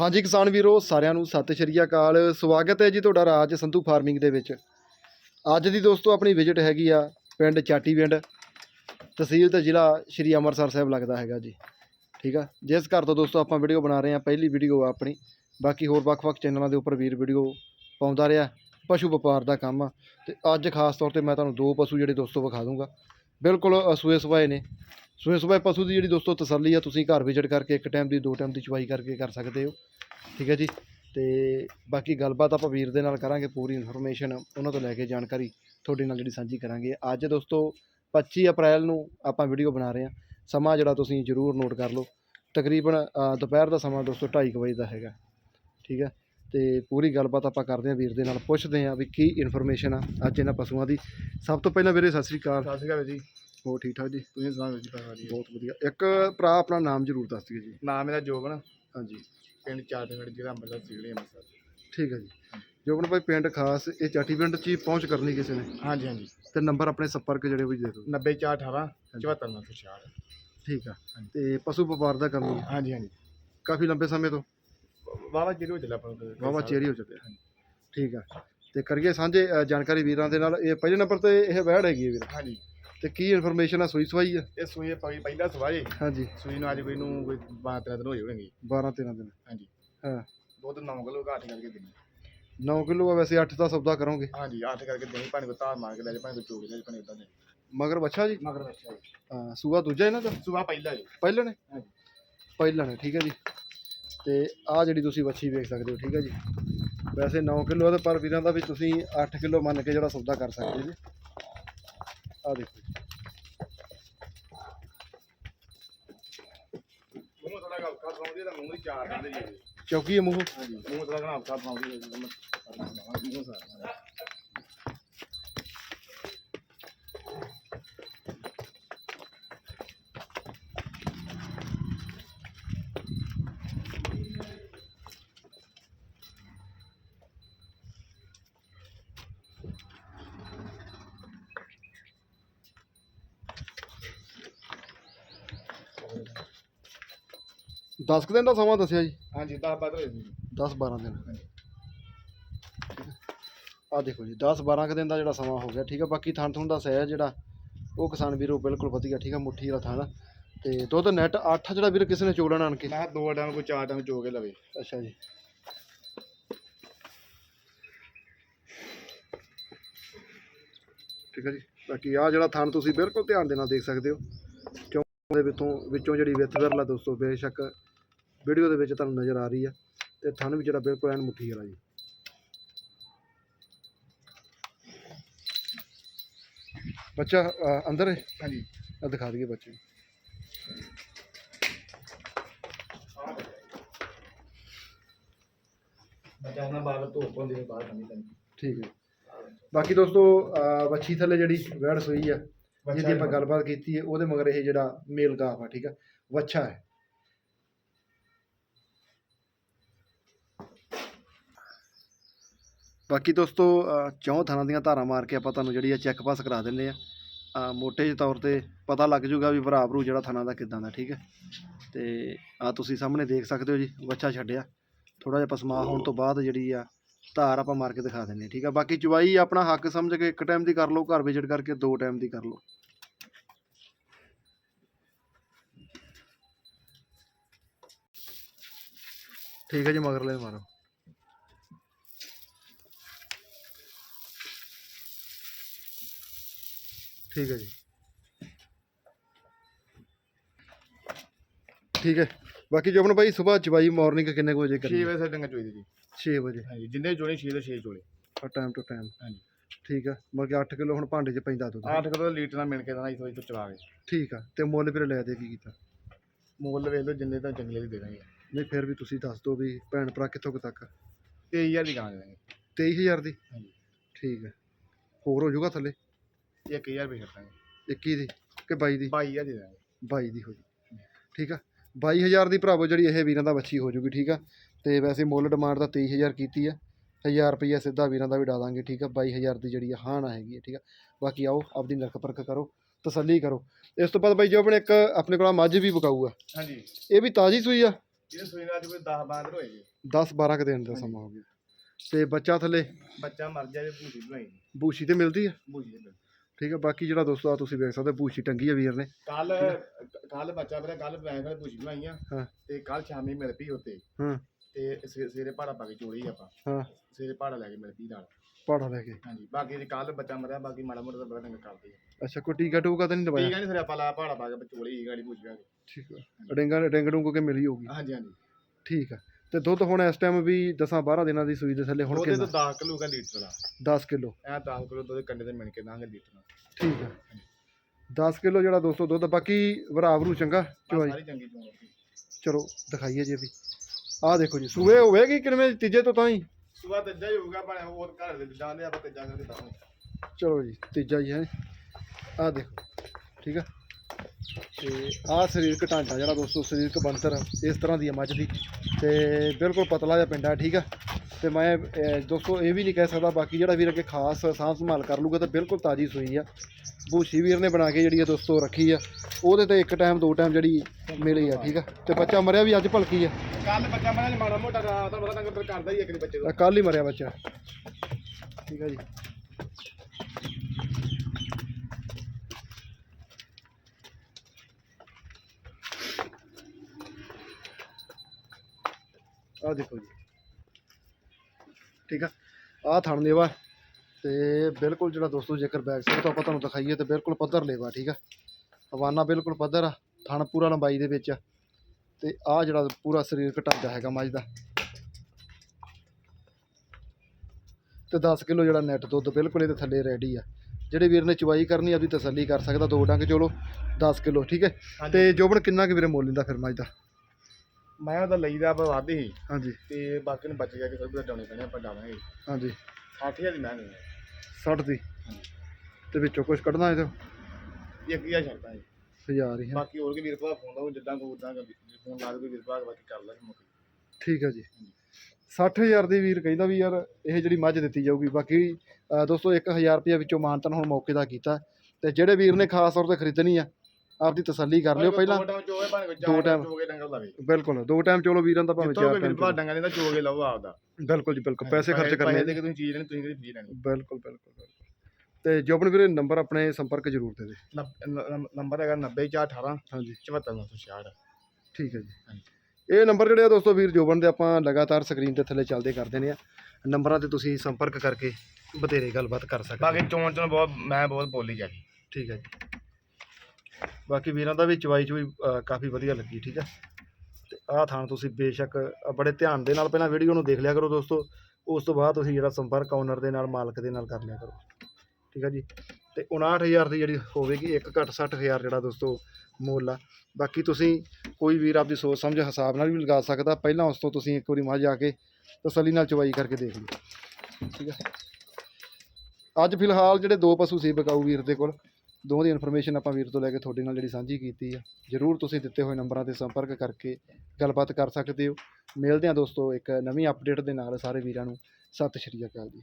ਹਾਂਜੀ ਕਿਸਾਨ ਵੀਰੋ ਸਾਰਿਆਂ ਨੂੰ ਸਤਿ ਸ਼੍ਰੀ ਅਕਾਲ। ਸਵਾਗਤ ਹੈ ਜੀ ਤੁਹਾਡਾ ਰਾਜ ਸੰਧੂ ਫਾਰਮਿੰਗ ਦੇ ਵਿੱਚ। ਅੱਜ ਦੀ ਦੋਸਤੋ ਆਪਣੀ ਵਿਜ਼ਿਟ ਹੈਗੀ ਆ ਪਿੰਡ ਚਾਟੀਵਿੰਡ ਤਹਿਸੀਲ ਤੇ ਜ਼ਿਲ੍ਹਾ ਸ਼੍ਰੀ ਅੰਮ੍ਰਿਤਸਰ ਸਾਹਿਬ ਲੱਗਦਾ ਹੈਗਾ ਜੀ। ਠੀਕ ਆ? ਜਿਸ ਘਰ ਤੋਂ ਦੋਸਤੋ ਆਪਾਂ ਵੀਡੀਓ ਬਣਾ ਰਹੇ ਆ ਪਹਿਲੀ ਵੀਡੀਓ ਆ ਆਪਣੀ। ਬਾਕੀ ਹੋਰ ਵੱਖ-ਵੱਖ ਚੈਨਲਾਂ ਦੇ ਉੱਪਰ ਵੀਰ ਵੀਡੀਓ ਪਾਉਂਦਾ ਰਿਹਾ। ਪਸ਼ੂ ਵਪਾਰ ਦਾ ਕੰਮ ਆ। ਤੇ ਅੱਜ ਖਾਸ ਤੌਰ ਤੇ ਮੈਂ ਤੁਹਾਨੂੰ ਦੋ ਪਸ਼ੂ ਜਿਹੜੇ ਦੋਸਤੋ ਵਿਖਾ ਦੂੰਗਾ। ਬਿਲਕੁਲ ਅ, ਸੂਏ ਸੁਭਾਏ ਨੇ। ਸੂਏ ਸੁਭਾਏ ਪਸ਼ੂ ਦੀ ਜਿਹੜੀ ਦੋਸਤੋ ਤਸੱਲੀ ਆ, ਤੁਸੀਂ ਘਰ ਵਿਜ਼ਿਟ ਕਰਕੇ ਇੱਕ ਟਾਈਮ ਦੀ, ਦੋ ਟਾਈਮ ਦੀ ਚਵਾਈ ਕਰਕੇ ਕਰ ਸਕਦੇ ਹੋ। ਠੀਕ ਹੈ ਜੀ? ਤੇ ਬਾਕੀ ਗੱਲਬਾਤ ਆਪਾਂ ਵੀਰ ਦੇ ਨਾਲ ਕਰਾਂਗੇ, ਪੂਰੀ ਇਨਫੋਰਮੇਸ਼ਨ ਉਹਨਾਂ ਤੋਂ ਲੈ ਕੇ ਜਾਣਕਾਰੀ ਤੁਹਾਡੇ ਨਾਲ ਜਿਹੜੀ ਸਾਂਝੀ ਕਰਾਂਗੇ। ਅੱਜ ਦੋਸਤੋ 25 ਅਪ੍ਰੈਲ ਨੂੰ ਆਪਾਂ ਵੀਡੀਓ ਬਣਾ ਰਹੇ ਹਾਂ। ਸਮਾਂ ਜਿਹੜਾ ਤੁਸੀਂ ਜ਼ਰੂਰ ਨੋਟ ਕਰ ਲਓ। ਤਕਰੀਬਨ ਦੁਪਹਿਰ ਦਾ ਸਮਾਂ ਦੋਸਤੋ 2:30 ਵਜੇ ਦਾ ਹੈਗਾ। ਠੀਕ ਹੈ? ਤੇ ਪੂਰੀ ਗੱਲਬਾਤ ਆਪਾਂ ਕਰਦੇ ਹਾਂ ਵੀਰ ਦੇ ਨਾਲ, ਪੁੱਛਦੇ ਹਾਂ ਵੀ ਕੀ ਇਨਫੋਰਮੇਸ਼ਨ ਆ ਅੱਜ ਇਹਨਾਂ ਪਸ਼ੂਆਂ ਦੀ। ਸਭ ਤੋਂ ਪਹਿਲਾਂ ਵੀਰੇ ਸਤਿ ਸ੍ਰੀ ਅਕਾਲ। ਸਤਿ ਸ਼੍ਰੀ ਅਕਾਲ ਜੀ। ਹੋਰ ਠੀਕ ਠਾਕ ਜੀ। ਤੁਸੀਂ ਸੁਣਾਓ ਜੀ? ਪਰਵਾਹ ਜੀ। ਬਹੁਤ ਵਧੀਆ। ਇੱਕ ਭਰਾ ਆਪਣਾ ਨਾਮ ਜ਼ਰੂਰ ਦੱਸ ਦਿਓ ਜੀ। ਨਾਮ ਮੇਰਾ ਜੋਬਨ। ਹਾਂਜੀ। ਪਿੰਡ ਚਾਟਗੜ ਜ਼ਿਲ੍ਹਾ ਅੰਮ੍ਰਿਤਸਰ ਜ਼ਿਲ੍ਹੇ ਅੰਮ੍ਰਿਤਸਰ। ਠੀਕ ਹੈ ਜੀ। ਜੋਬਨ ਭਾਈ ਪਿੰਡ ਖਾਸ ਇਹ ਚਾਟੀ ਪਿੰਡ 'ਚ ਹੀ ਪਹੁੰਚ ਕਰਨੀ ਕਿਸੇ ਨੇ? ਹਾਂਜੀ ਹਾਂਜੀ। ਤੇ ਨੰਬਰ ਆਪਣੇ ਸੰਪਰਕ ਜਿਹੜੇ ਵੀ ਦੇ ਦਿਓ। 90418 74966 ਠੀਕ ਆ। ਤੇ ਪਸ਼ੂ ਵਪਾਰ ਦਾ ਕੰਮ ਹੀ ਹੈ। ਹਾਂਜੀ ਹਾਂਜੀ। ਕਾਫੀ ਲੰਬੇ ਸਮੇਂ ਤੋਂ? ਵਾਵਾ ਜਿਹੜੀ ਹੋ ਚੱਲਿਆ ਆਪਾਂ ਨੂੰ ਵਾਵਾ ਚੇਰੀ ਹੋ ਚੁੱਕਿਆ ਠੀਕ ਆ। ਤੇ ਕਰੀਏ ਸਾਂਝੇ ਜਾਣਕਾਰੀ ਵੀਰਾਂ ਦੇ ਨਾਲ। ਇਹ ਪਹਿਲੇ ਨੰਬਰ ਤੇ ਇਹ ਵਹਿੜ ਹੈਗੀ ਹੈ ਵੀਰ। ਹਾਂਜੀ। ਤੇ ਕੀ ਇਨਫੋਰਮੇਸ਼ਨ ਆ ਸੂਈ ਸਵਾਈ ਆ? ਇਹ ਸੂਈ ਪਈ ਪਹਿਲਾ ਸਵਾਏ ਹਾਂਜੀ। ਸੂਈ ਨੂੰ ਅੱਜ ਕੋਈ ਨੂੰ ਕੋਈ 12 13 ਦਿਨ ਹੋਏ ਹੋਣਗੇ। 12 13 ਦਿਨ। ਹਾਂਜੀ। ਹਾਂ। ਦੁੱਧ 9 ਕਿਲੋ ਘਾਟ ਕਰਕੇ ਦੇਣੀ। 9 ਕਿਲੋ ਆ ਵੈਸੇ 8 ਦਾ ਸੌਦਾ ਕਰੋਗੇ। ਹਾਂਜੀ 8 ਕਰਕੇ ਦੇਣੀ ਭਾਵੇਂ ਕੋਈ ਧਾਰ ਮਾਰ ਕੇ ਲੈ ਜਾ ਭਾਵੇਂ ਕੋਈ ਚੋਗ ਲੈ ਜਾ ਭਾਵੇਂ ਉਦਾਂ ਦੇ। ਮਗਰ ਬੱਚਾ ਜੀ? ਮਗਰ ਬੱਚਾ ਜੀ। ਹਾਂ ਸੂਆ ਦੂਜਾ ਇਹਨਾਂ ਦਾ? ਸੂਆ ਪਹਿਲਾ ਜੀ। ਪਹਿਲਾਂ ਨੇ? ਹਾਂਜੀ। ਪਹਿਲਾਂ ਨੇ ਠੀਕ ਹੈ ਜੀ। ਤੇ ਆ ਜਿਹੜੀ ਤੁਸੀਂ ਵੱਛੀ ਵੇਖ ਸਕਦੇ ਹੋ ਠੀਕ ਹੈ ਜੀ। ਵੈਸੇ 9 ਕਿਲੋ ਦੇ ਪਰ ਵੀਰਾਂ ਦਾ ਵੀ ਤੁਸੀਂ 8 ਕਿਲੋ ਮੰਨ ਕੇ ਜਿਹੜਾ ਸੌਦਾ ਕਰ ਸਕਦੇ ਜੀ। ਆ ਦੇਖੋ ਜੀ। ਮੂੰਹ ਥੋੜਾ ਪਾਉਂਦੀ ਤਾਂ ਮੂੰਹ ਹੀ ਚਾਰ ਦਿੰਦੇ ਜੀ। ਚੌਕੀ ਹੈ ਮੂੰਹ। ਮੂੰਹ ਥੋੜਾ ਘਣਾ ਕਰ ਪਾਉਂਦੀ ਹੈ ਮੂੰਹ ਸਾਰਾ ਦਸ ਕੁ ਦਿਨ ਦਾ ਸਮਾਂ ਦੱਸਿਆ ਜੀ। ਹਾਂਜੀ 10 ਬਾਦ ਹੋਏ ਜੀ 10 12 ਦਿਨ। ਆ ਦੇਖੋ ਜੀ 10 12 ਕੁ ਦਿਨ ਦਾ ਜਿਹੜਾ ਸਮਾਂ ਹੋ ਗਿਆ ਠੀਕ ਹੈ ਬਾਕੀ ਥਣ ਥੁਣ ਦਾ ਸਹਿ ਜਿਹੜਾ ਉਹ ਕਿਸਾਨ ਵੀਰੋ ਬਿਲਕੁਲ ਵਧੀਆ ਠੀਕ ਹੈ ਮੁੱਠੀ ਵਾਲਾ ਥਣ। ਤੇ ਦੁੱਧ ਨੈਟ 8 ਜਿਹੜਾ ਵੀਰ ਕਿਸੇ ਨੇ ਚੋੜਨ ਆਣ ਕੇ। ਮੈਂ ਕਿਹਾ ਦੋ ਟਾਈਮ ਕੋਈ ਚਾਰ ਟਾਈਮ ਚੋ ਕੇ ਲਵੇ। ਅੱਛਾ ਜੀ। ਠੀਕ ਹੈ ਜੀ। ਬਾਕੀ ਆ ਜਿਹੜਾ ਥਣ ਤੁਸੀਂ ਬਿਲਕੁਲ ਧਿਆਨ ਦੇ ਨਾਲ ਦੇਖ ਸਕਦੇ ਹੋ। ਕਿਉਂ ਦੇ ਵਿੱਚੋਂ ਵਿੱਚੋਂ ਜਿਹੜੀ ਵਿੱਥ ਵਿਰਲਾ ਦੋਸਤੋ ਬੇਸ਼ੱਕ ਵੀਡੀਓ ਦੇ ਵਿੱਚ ਤੁਹਾਨੂੰ ਨਜ਼ਰ ਆ ਰਹੀ ਆ ਤੇ ਥਣ ਵੀ ਜਿਹੜਾ ਬਿਲਕੁਲ ਐਨ ਮੁੱਠੀ ਵਾਲਾ ਜੀ। ਬੱਚਾ ਅ, ਅੰਦਰ ਹੈ? ਹਾਂਜੀ। ਆ ਦਿਖਾ ਦਈਏ ਬੱਚੇ ਨੂੰ। ਬੱਚਾ ਨਾ ਬਾਹਰ ਧੋਪ ਹੁੰਦੀ ਹੈ ਬਾਹਰ ਨਹੀਂ ਪੈਂਦੀ ਠੀਕ ਹੈ। ਬਾਕੀ ਦੋਸਤੋ ਅਹ ਵੱਛੀ ਥੱਲੇ ਜਿਹੜੀ ਵੈੜ ਸੋਈ ਆ ਜਿਹਦੀ ਆਪਾਂ ਗੱਲਬਾਤ ਕੀਤੀ ਹੈ ਉਹਦੇ ਮਗਰ ਇਹ ਜਿਹੜਾ ਮੇਲ ਗਾਫ ਆ ਠੀਕ ਆ? ਵੱਛਾ ਹੈ। ਬਾਕੀ ਦੋਸਤੋ ਚੌਂ ਥਾਣਾ ਦੀਆਂ ਧਾਰਾਂ ਮਾਰ ਕੇ ਆਪਾਂ ਤੁਹਾਨੂੰ ਜਿਹੜੀ ਆ ਚੈੱਕ ਪਾਸ ਕਰਾ ਦਿੰਦੇ ਆ। ਮੋਟੇ ਤੌਰ ਤੇ ਪਤਾ ਲੱਗ ਜੂਗਾ ਵੀ ਭਰਾ ਭਰੂ ਜਿਹੜਾ ਥਾਣਾ ਦਾ ਕਿਦਾਂ ਦਾ ਠੀਕ ਹੈ? ਤੇ ਆ ਤੁਸੀਂ ਸਾਹਮਣੇ ਦੇਖ ਸਕਦੇ ਹੋ ਜੀ ਵੱਛਾ ਛੱਡਿਆ। ਥੋੜਾ ਜਿਹਾ ਪਸਮਾ ਹੋਣ ਤੋਂ ਬਾਅਦ ਜਿਹੜੀ ਆ ਧਾਰ ਆਪਾਂ ਮਾਰ ਕੇ ਦਿਖਾ ਦਿੰਦੇ ਹਾਂ, ਠੀਕ ਆ ਬਾਕੀ ਚੁਵਾਈ ਆਪਣਾ ਹੱਕ ਸਮਝ ਕੇ ਇੱਕ ਟਾਈਮ ਦੀ ਕਰ ਲਓ ਘਰ ਵਿਜ਼ਿਟ ਕਰਕੇ ਦੋ ਟਾਈਮ ਦੀ ਕਰ ਲਓ। ਠੀਕ ਹੈ ਜੀ ਮਗਰ ਮਗਰਲੇ ਮਾਰੋ। ਠੀਕ ਹੈ ਜੀ। ਠੀਕ ਹੈ। ਬਾਕੀ ਜੋਬਨ ਭਾਈ ਸਵੇਰ ਚਵਾਈ ਮਾਰਨਿੰਗ ਕਿੰਨੇ ਕੁ ਵਜੇ 6 ਕਰਨੀ ਵਜੇ ਡੰਗਾ ਚੋਈ ਦੀ 6 ਵਜੇ। ਹਾਂਜੀ ਜਿੰਨੇ ਚੋਣੇ 6 ਦੇ 6 ਚੋਲੇ। ਟਾਈਮ ਟੂ ਟਾਈਮ ਹਾਂਜੀ। ਠੀਕ ਆ ਮਤਲਬ ਕਿ 8 ਕਿਲੋ ਹੁਣ ਭਾਂਡੇ 'ਚ ਪੈਂਦਾ ਦੁੱਧ। 8 ਕਿਲੋ ਲੀਟਰ ਨਾਲ ਮਿਲ ਕੇ ਦੇਣਾ ਇਥੋਂ ਇਥੋਂ ਚਲਾ ਕੇ। ਠੀਕ ਆ। ਤੇ ਮੁੱਲ ਫਿਰ ਲੈ ਦੇ ਕੀ ਕੀਤਾ? ਮੁੱਲ ਵੇਖ ਲਓ ਜਿੰਨੇ ਤਾਂ ਚੰਗੇ ਦੇ ਦੇਣਗੇ ਨਹੀਂ ਫਿਰ ਵੀ ਤੁਸੀਂ ਦੱਸ ਦਿਓ ਵੀ ਭੈਣ ਭਰਾ ਕਿੱਥੋਂ ਕੁ ਤੱਕ? 23000 ਦੀ ਗਾਂ ਦੇ ਦੇਣਗੇ। 23000 ਦੀ? ਹਾਂਜੀ। ਠੀਕ ਹੈ। ਹੋਰ ਹੋ ਜਾਊਗਾ ਥੱਲੇ? 1000 ਰੁਪਏ ਛੱਡਾਂਗੇ 21 ਦੀ ਕਿ 22 ਦੀ? 22000 ਦੇ ਦੇਣਗੇ 22 ਦੀ ਹੋ ਜੂ। ਠੀਕ ਆ। 22000 ਦੀ ਭਰਾਵੋ ਜਿਹੜੀ ਇਹ ਵੀਰਾਂ ਦਾ ਬੱਚੀ ਹੋ ਜੂਗੀ ਠੀਕ ਆ। ਤੇ ਵੈਸੇ ਮੁੱਲ ਡਿਮਾਂਡ ਤਾਂ 23000 ਕੀਤੀ ਆ। 1000 ਰੁਪਈਆ ਸਿੱਧਾ ਵੀਰਾਂ ਦਾ ਵੀ ਡਾ ਦਾਂਗੇ ਠੀਕ ਆ। 22000 ਦੀ ਜਿਹੜੀ ਆ ਹਾਣਾ ਹੈਗੀ ਆ ਠੀਕ ਆ। ਬਾਕੀ ਆਓ ਆਪਦੀ ਨਰਕ ਪਰਖ ਕਰੋ ਤਸੱਲੀ ਕਰੋ। ਇਸ ਤੋਂ ਬਾਅਦ ਬਾਈ ਜੋ ਆਪਣੇ ਇੱਕ ਆਪਣੇ ਕੋਲ ਮੱਝ ਵੀ ਵਿਕਾਊ ਆ ਹਾਂਜੀ। ਇਹ ਵੀ ਤਾਜ਼ੀ ਸੂਈ ਆ? ਇਹਦੇ ਸੂਈ ਨਾਲ ਅੱਜ ਕੋਈ 10 ਬਾਂਦਰ ਹੋਏ ਜੀ। 10 12 ਕੁ ਦਿਨ ਦਾ ਸਮਾਂ ਹੋ ਗਿਆ। ਤੇ ਬੱਚਾ ਥੱਲੇ? ਬੱਚਾ ਮਰ ਜਾਵੇ ਭੂਜੀ ਬਣਾਈ। ਬੂਸ਼ੀ ਤੇ ਮਿਲਦੀ ਆ? ਭੂਜੀ ਦੇ ਠੀਕ ਹੈ ਬਾਕੀ ਜਿਹੜਾ ਦੋਸਤੋ ਆ ਤੁਸੀਂ ਵੇਖ ਸਕਦੇ ਬੂਸ਼ੀ ਟੰਗੀ ਆ ਵੀਰ ਨੇ। ਕੱਲ ਕੱਲ ਬੱਚਾ ਮੇਰਾ ਕੱਲ ਬੈਂਕ ਵਾਲੇ ਭੂਜੀ ਬਣਾਈਆਂ ਹਾਂ। ਤੇ ਕੱਲ ਸ਼ਾਮੀ ਮਿਲ ਪਈ ਉੱਤੇ ਹਾਂ। ਤੇ ਸਵੇ- ਸਵੇਰੇ ਭਾੜਾ ਪਾ ਕੇ ਚੋਲੀ ਆਪਾਂ। ਹਾਂ। ਸਵੇਰੇ ਭਾੜਾ ਲੈ ਕੇ ਮਿਲ ਪਈ ਨਾਲ। ਪਾੜਾ ਲੈ ਕੇ। ਹਾਂਜੀ ਬਾਕੀ ਜੇ ਕੱਲ ਬੱਚਾ ਮਰਿਆ ਬਾਕੀ ਮਾੜਾ ਮੋਟਾ ਤਾਂ ਬੜਾ ਡੰਗ ਕਰਦੇ ਆ। ਅੱਛਾ ਕੋਈ ਟੀਕਾ ਟੂਕਾ ਤਾਂ ਨਹੀਂ ਠੀਕ ਦਵਾਇਆ ਹੈ ਨਹੀਂ ਫਿਰ ਆਪਾਂ ਲਾ ਭਾੜਾ ਪਾ ਕੇ ਚੋਲੀ ਗਾੜੀ ਕੇ। ਠੀਕ ਹੈ ਡੇਂਗਾ ਡੇਂਗ ਡੂੰਗ ਕੇ ਮਿਲੀ ਹੋਊਗੀ। ਹਾਂਜੀ ਹਾਂਜੀ। ਠੀਕ ਹੈ ਤੇ ਦੁੱਧ ਹੁਣ ਇਸ ਟਾਈਮ ਵੀ 10 12 ਦਿਨਾਂ ਦੀ ਸੂਈ ਦੇ ਥੱਲੇ ਹੁਣ ਉਹਦੇ ਕਿੰਨਾ? ਤੋਂ 10 ਕਿਲੋ ਦਾ ਲੀਟਰ ਦਾ। 10 ਕਿਲੋ। ਐ 10 ਕਿਲੋ ਦੁੱਧ ਕੰਡੇ ਤੇ ਮਿਣ ਕੇ ਦਾਂਗੇ ਲੀਟਰ ਨਾਲ। ਠੀਕ ਹੈ 10 ਕਿਲੋ ਜਿਹੜਾ ਦੋਸਤੋ ਦੁੱਧ ਬਾਕੀ ਵਰਾਵਰੂ ਚੰਗਾ ਆਹ ਚੋਈ। ਸਾਰੀ ਚੰਗੀ ਚੋਣ ਹੋਊਗੀ। ਚਲੋ ਦਿਖਾਈਏ ਜੀ ਵੀ। ਆਹ ਦੇਖੋ ਜੀ ਸੂਏ ਹੋਵੇਗੀ ਕਿਨਵੇਂ ਤੀਜੇ ਤੋਂ ਤਾਂ ਹੀ? ਸੁਬਾਹ ਤੇ ਜਾ ਹੋਊਗਾ ਭਾਵੇਂ ਹੋਰ ਘਰ ਦੇ ਜਾਂਦੇ ਆਪਾਂ ਤੇ ਜਾ ਕੇ ਦਾਂਗੇ ਚਲੋ ਜੀ ਤੀਜਾ ਹੀ ਹੈ। ਆਹ ਦੇਖੋ ਠੀਕ ਆ। ਤੇ ਆਹ ਸਰੀਰਕ ਢਾਂਚਾ ਜਿਹੜਾ ਦੋਸਤੋ ਸਰੀਰਕ ਬਣਤਰ ਇਸ ਤਰ੍ਹਾਂ ਦੀ ਹੈ ਮੱਝ ਦੀ। ਤੇ ਬਿਲਕੁਲ ਪਤਲਾ ਜਿਹਾ ਪਿੰਡਾ ਠੀਕ ਆ? ਤੇ ਮੈਂ ਦੋਸਤੋ ਇਹ ਵੀ ਨਹੀਂ ਕਹਿ ਸਕਦਾ ਬਾਕੀ ਜਿਹੜਾ ਵੀਰ ਅੱਗੇ ਖਾਸ ਸਾਂਭ ਸੰਭਾਲ ਕਰ ਲੂਗਾ ਤਾਂ ਬਿਲਕੁਲ ਤਾਜ਼ੀ ਸੂਈ ਆ। ਭੂਸ਼ੀ ਵੀਰ ਨੇ ਬਣਾ ਕੇ ਜਿਹੜੀ ਆ ਦੋਸਤੋ ਰੱਖੀ ਆ ਉਹਦੇ ਤੇ ਇੱਕ ਟਾਈਮ ਦੋ ਟਾਈਮ ਜਿਹੜੀ ਮਿਲੀ ਆ ਠੀਕ ਆ? ਤੇ ਬੱਚਾ ਮਰਿਆ ਵੀ ਅੱਜ ਭਲਕੀ ਆ? ਕੱਲ ਬੱਚਾ ਮੈਂ ਮਾੜਾ ਮੋਟਾ ਦਾ ਤੁਹਾਨੂੰ ਪਤਾ ਡੰਗਰ ਕਰਦਾ ਹੀ ਹੈ ਕਿ ਬੱਚੇ ਦਾ। ਕੱਲ ਹੀ ਮਰਿਆ ਬੱਚਾ। ਠੀਕ ਆ ਜੀ। ਆ ਦੇਖੋ ਜੀ। ਠੀਕ ਆ? ਆ ਥਣ ਲੇਵਾ ਤੇ ਬਿਲਕੁਲ ਜਿਹੜਾ ਦੋਸਤੋ ਜੇਕਰ ਬੈਕ ਸਾਈਡ ਤੋਂ ਆਪਾਂ ਤੁਹਾਨੂੰ ਦਿਖਾਈਏ ਤੇ ਬਿਲਕੁਲ ਪੱਧਰ ਲੇਵਾ ਠੀਕ ਆ? ਹਵਾਨਾ ਬਿਲਕੁਲ ਪੱਧਰ ਆ ਥਣ ਪੂਰਾ ਲੰਬਾਈ ਦੇ ਵਿੱਚ ਆ। ਤੇ ਆ ਜਿਹੜਾ ਪੂਰਾ ਸਰੀਰਕ ਢਾਂਚਾ ਹੈਗਾ ਮੱਝ ਦਾ। ਤੇ 10 ਕਿਲੋ ਜਿਹੜਾ ਨੈਟ ਦੁੱਧ ਬਿਲਕੁਲ ਇਹਦੇ ਥੱਲੇ ਰੈਡੀ ਆ। ਜਿਹੜੇ ਵੀਰ ਨੇ ਚਵਾਈ ਕਰਨੀ ਆਪਦੀ ਤਸੱਲੀ ਕਰ ਸਕਦਾ ਦੋ ਡੰਗ ਚੋਲੋ 10 ਕਿਲੋ ਠੀਕ ਹੈ। ਤੇ ਜੋਬਨ ਕਿੰਨਾ ਕੁ ਵੀਰੇ ਮੁੱਲ ਲੈਂਦਾ ਫਿਰ ਮੱਝ ਦਾ? ਮੈਂ ਉਹਦਾ ਲਈਦਾ ਆਪਾਂ ਵੱਧ ਹੀ। ਹਾਂਜੀ। ਤੇ ਬਾਕੀ ਨੂੰ ਬਚ ਗਿਆ ਕਿ ਕੁਝ ਡਾਉਣੇ ਪੈਣੇ ਆਪਾਂ ਡਾਵਾਂਗੇ ਹਾਂਜੀ। 60000 ਦੀ ਮੈਂ ਨਹੀਂ 60 ਦੀ? ਤੇ ਵਿੱਚੋਂ ਕੁਝ ਕੱਢਣਾ ਇਹਦੇ ਇੱਕ ਹੀ ਆ ਛੱਡਦਾ ਜੀ। ਹਜ਼ਾਰ ਹੀ ਹੈ। ਬਾਕੀ ਹੋਰ ਵੀ ਵੀਰ ਭਰਾ ਫੋਨ ਲਾਓ ਜਿੱਦਾਂ ਕੋਈ ਉਦਾਂ ਫੋਨ ਲਾ ਦੇ ਕੋਈ ਵੀਰ ਭਰਾ ਬਾਕੀ ਕਰ ਲੈ ਮੁੱਕ ਠੀਕ ਹੈ ਜੀ। 60000 ਦੀ ਵੀਰ ਕਹਿੰਦਾ ਵੀ ਯਾਰ ਇਹ ਜਿਹੜੀ ਮੱਝ ਦਿੱਤੀ ਜਾਊਗੀ ਬਾਕੀ ਦੋਸਤੋ 1000 ਰੁਪਏ ਵਿੱਚੋਂ ਮਾਨਤਨ ਹੁਣ ਮੌਕੇ ਦਾ ਕੀਤਾ। ਤੇ ਜਿਹੜੇ ਵੀਰ ਨੇ ਖਾਸ ਤੌਰ ਤੇ ਖਰੀਦਣੀ ਆ ਆਪਦੀ ਤਸੱਲੀ ਕਰ ਲਿਓ ਪਹਿਲਾਂ। ਦੋ ਟਾਈਮ ਚੋਗੇ ਭਾਵੇਂ ਦੋ ਦੋ ਡੰਗਰ ਲਾਵੇ ਬਿਲਕੁਲ ਦੋ ਟਾਈਮ ਚਲੋ ਵੀਰਾਂ ਦਾ ਭਾਵੇਂ ਚਾਰ ਟਾਈਮ ਭਰਾ ਡੰਗਰ ਲੈਂਦਾ ਚੋਗੇ ਲਓ ਆਪਦਾ। ਬਿਲਕੁਲ ਜੀ ਬਿਲਕੁਲ ਪੈਸੇ ਖਰਚ ਕਰਨੇ। ਦੇ ਕੇ ਤੁਸੀਂ ਚੀਜ਼ ਲੈਣੀ ਤੁਸੀਂ ਕਿਹੜੀ ਚੀਜ਼ ਲੈਣੀ? ਬਿਲਕੁਲ ਬਿਲਕੁਲ ਤੇ ਜੋਬਨ ਵੀਰੇ ਨੰਬਰ ਆਪਣੇ ਸੰਪਰਕ ਜ਼ਰੂਰ ਦੇ ਦੇ। ਨੰਬਰ ਹੈਗਾ 90418 ਹਾਂਜੀ। 74966 ਠੀਕ ਹੈ ਜੀ। ਇਹ ਨੰਬਰ ਜਿਹੜੇ ਆ ਦੋਸਤੋ ਵੀਰ ਜੋਬਨ ਦੇ ਆਪਾਂ ਲਗਾਤਾਰ ਸਕਰੀਨ ਤੇ ਥੱਲੇ ਚੱਲਦੇ ਕਰਦੇ ਨੇ ਆ। ਨੰਬਰਾਂ ਤੇ ਤੁਸੀਂ ਸੰਪਰਕ ਕਰਕੇ ਬਥੇਰੇ ਗੱਲਬਾਤ ਕਰ ਸਕਦੇ ਬਾਕੀ ਚੋਣ ਚੋਣ ਬਹੁਤ ਮੈਂ ਬਹੁਤ ਬੋਲੀ ਜਾਈ ਠੀਕ ਹੈ ਜੀ। ਬਾਕੀ ਵੀਰਾਂ ਦਾ ਵੀ ਚਵਾਈ ਚੁਈ ਕਾਫੀ ਵਧੀਆ ਲੱਗੀ, ਠੀਕ ਹੈ ਤੇ ਆਹ ਥਾਂ ਤੁਸੀਂ ਬੇਸ਼ੱਕ ਬੜੇ ਧਿਆਨ ਦੇ ਨਾਲ ਪਹਿਲਾਂ ਵੀਡੀਓ ਨੂੰ ਦੇਖ ਲਿਆ ਕਰੋ ਦੋਸਤੋ। ਉਸ ਤੋਂ ਬਾਅਦ ਤੁਸੀਂ ਜਿਹੜਾ ਸੰਪਰਕ ਓਨਰ ਦੇ ਨਾਲ, ਮਾਲਕ ਦੇ ਨਾਲ ਕਰ ਲਿਆ ਕਰੋ। ਠੀਕ ਹੈ ਜੀ? ਤੇ 59000 ਦੀ ਜਿਹੜੀ ਹੋਵੇਗੀ, ਇੱਕ ਘੱਟ 60000 ਜਿਹੜਾ ਦੋਸਤੋ, ਮੁੱਲ ਆ। ਬਾਕੀ ਤੁਸੀਂ ਕੋਈ ਵੀਰ ਆਪਦੀ ਸੋਚ ਸਮਝ, ਹਿਸਾਬ ਨਾਲ ਵੀ ਲਗਾ ਸਕਦਾ। ਪਹਿਲਾਂ ਉਸ ਤੋਂ ਤੁਸੀਂ ਇੱਕ ਵਾਰੀ ਮੱਝ ਜਾ ਕੇ ਤਸੱਲੀ ਨਾਲ ਚਵਾਈ ਕਰਕੇ ਦੇਖ ਲਿਓ। ਠੀਕ ਹੈ ਅੱਜ ਫਿਲਹਾਲ ਜਿਹੜੇ ਦੋ ਪਸ਼ੂ ਸੀ, ਬਕਾਊ ਵੀਰ ਦੇ ਕੋਲ ਦੋਵਾਂ ਦੀ ਇਨਫੋਰਮੇਸ਼ਨ ਆਪਾਂ ਵੀਰ ਤੋਂ ਲੈ ਕੇ ਤੁਹਾਡੇ ਨਾਲ ਜਿਹੜੀ ਸਾਂਝੀ ਕੀਤੀ ਆ, ਜਰੂਰ ਤੁਸੀਂ ਦਿੱਤੇ ਹੋਏ ਨੰਬਰਾਂ ਤੇ ਸੰਪਰਕ ਕਰਕੇ ਗੱਲਬਾਤ ਕਰ ਸਕਦੇ ਹੋ। ਮਿਲਦੇ ਹਾਂ ਦੋਸਤੋ ਇੱਕ ਨਵੀਂ ਅਪਡੇਟ ਦੇ ਨਾਲ ਸਾਰੇ ਵੀਰਾਂ ਨੂੰ। ਸਤਿ ਸ਼੍ਰੀ ਅਕਾਲ ਜੀ।